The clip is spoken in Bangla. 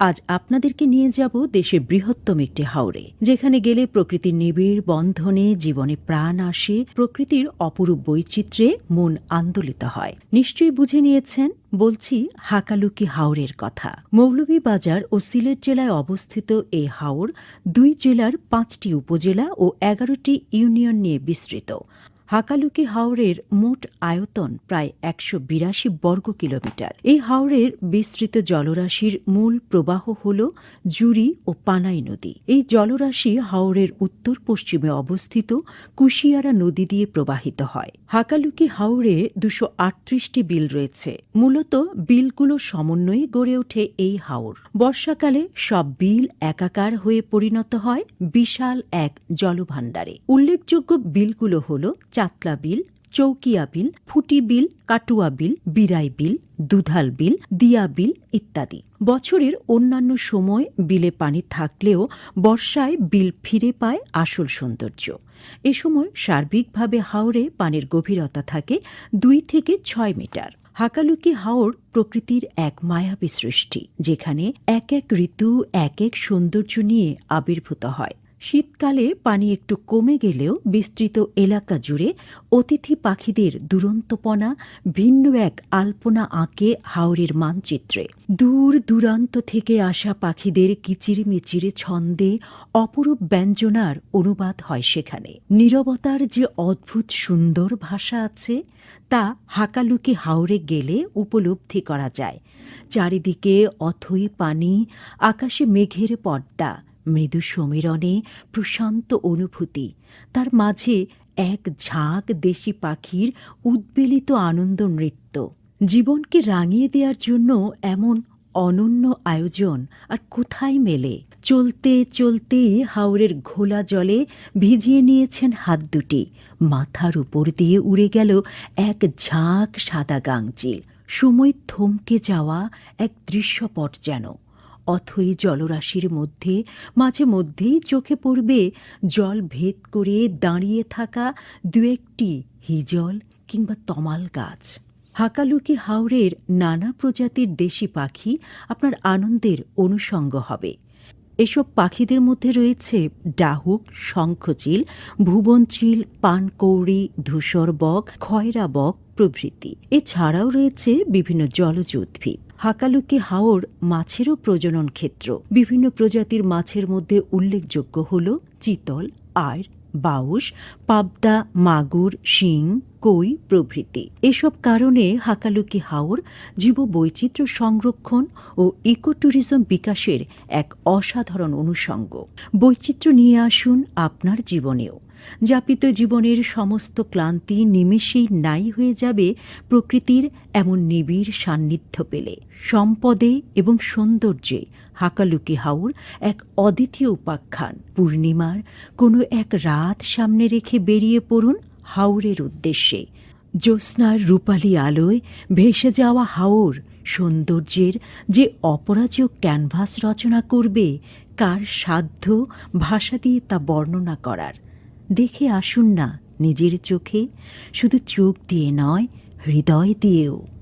আজ আপনাদেরকে নিয়ে যাব দেশের বৃহত্তম একটি হাওরে, যেখানে গেলে প্রকৃতির নিবিড় বন্ধনে জীবনে প্রাণ আসে, প্রকৃতির অপরূপ বৈচিত্র্যে মন আন্দোলিত হয়। নিশ্চয়ই বুঝে নিয়েছেন? বলছি, হাকালুকি হাওরের কথা। মৌলভীবাজার ও সিলেট জেলায় অবস্থিত এই হাওর দুই জেলার পাঁচটি উপজেলা ও এগারোটি ইউনিয়ন নিয়ে বিস্তৃত। হাকালুকি হাওরের মোট আয়তন প্রায় একশো বিরাশি বর্গ কিলোমিটার। এই হাওরের বিস্তৃত জলরাশির মূল প্রবাহ হল জুরি ও পানাই নদী। এই জলরাশি হাওরের উত্তর পশ্চিমে অবস্থিত কুশিয়ারা নদী দিয়ে প্রবাহিত হয়। হাকালুকি হাওরে দুশো আটত্রিশটি বিল রয়েছে। মূলত বিলগুলো সমন্বয়ে গড়ে ওঠে এই হাওর। বর্ষাকালে সব বিল একাকার হয়ে পরিণত হয় বিশাল এক জলভাণ্ডারে। উল্লেখযোগ্য বিলগুলো হল চাতলা বিল, চৌকিয়া বিল, ফুটি বিল, কাটুয়া বিল, বিরাই বিল, দুধাল বিল, দিয়া বিল ইত্যাদি। বছরের অন্যান্য সময় বিলে পানি থাকলেও বর্ষায় বিল ফিরে পায় আসল সৌন্দর্য। এ সময় সার্বিকভাবে হাওরে পানির গভীরতা থাকে দুই থেকে ছয় মিটার। হাকালুকি হাওর প্রকৃতির এক মায়াবী সৃষ্টি, যেখানে এক এক ঋতু, এক এক সৌন্দর্য নিয়ে আবির্ভূত হয়। শীতকালে পানি একটু কমে গেলেও বিস্তৃত এলাকা জুড়ে অতিথি পাখিদের দুরন্তপনা, ভিন্ন এক আলপনা আঁকে হাওরের মানচিত্রে। দূর দূরান্ত থেকে আসা পাখিদের কিচিরমিচিরে ছন্দে অপরূপ ব্যঞ্জনার অনুবাদ হয় সেখানে। নীরবতার যে অদ্ভুত সুন্দর ভাষা আছে, তা হাকালুকি হাওরে গেলে উপলব্ধি করা যায়। চারিদিকে অথই পানি, আকাশে মেঘের পর্দা মৃদু সমীরণে প্রশান্ত অনুভূতি। তার মাঝে এক ঝাঁক দেশি পাখির উদ্বেলিত আনন্দ নৃত্য। জীবনকে রাঙিয়ে দেওয়ার জন্য এমন অনন্য আয়োজন আর কোথায় মেলে? চলতে চলতে হাওরের ঘোলা জলে ভিজিয়ে নিয়েছেন হাত দুটি। মাথার উপর দিয়ে উড়ে গেল এক ঝাঁক সাদা গাংচিল সময় থমকে যাওয়া এক দৃশ্যপট যেন। অথই জলরাশির মধ্যে, মাঝে মধ্যেই চোখে পড়বে জল ভেদ করে দাঁড়িয়ে থাকা দু একটি হিজল কিংবা তমাল গাছ। হাকালুকি হাওরের নানা প্রজাতির দেশি পাখি আপনার আনন্দের অনুষঙ্গ হবে। এসব পাখিদের মধ্যে রয়েছে ডাহুক, শঙ্খচিল, ভুবনচিল, পানকৌড়ি, ধূসর বক খয়রা বক প্রভৃতি। এছাড়াও রয়েছে বিভিন্ন জলজ উদ্ভিদ। হাকালুকি হাওর মাছেরও প্রজনন ক্ষেত্র। বিভিন্ন প্রজাতির মাছের মধ্যে উল্লেখযোগ্য হল চিতল আর বাউস পাবদা, মাগুর, শিং, কই প্রভৃতি। এসব কারণে হাকালুকি হাওর জীববৈচিত্র্য সংরক্ষণ ও ইকোট্যুরিজম বিকাশের এক অসাধারণ অনুষঙ্গ। বৈচিত্র্য নিয়ে আসুন আপনার জীবনেও। যাপিত জীবনের সমস্ত ক্লান্তি নিমেষেই নাই হয়ে যাবে প্রকৃতির এমন নিবিড় সান্নিধ্য পেলে। সম্পদে এবং সৌন্দর্যে হাকালুকি হাউর এক অদ্বিতীয় উপাখ্যান। পূর্ণিমার কোনো এক রাত সামনে রেখে বেরিয়ে পড়ুন হাওরের উদ্দেশ্যে। জ্যোৎস্নার রূপালী আলোয় ভেসে যাওয়া হাওর সৌন্দর্যের যে অপরাজেয় ক্যানভাস রচনা করবে, কার সাধ্য ভাষা দিয়ে তা বর্ণনা করার। দেখে আসুন না নিজের চোখে শুধু চোখ দিয়ে নয় হৃদয় দিয়েও।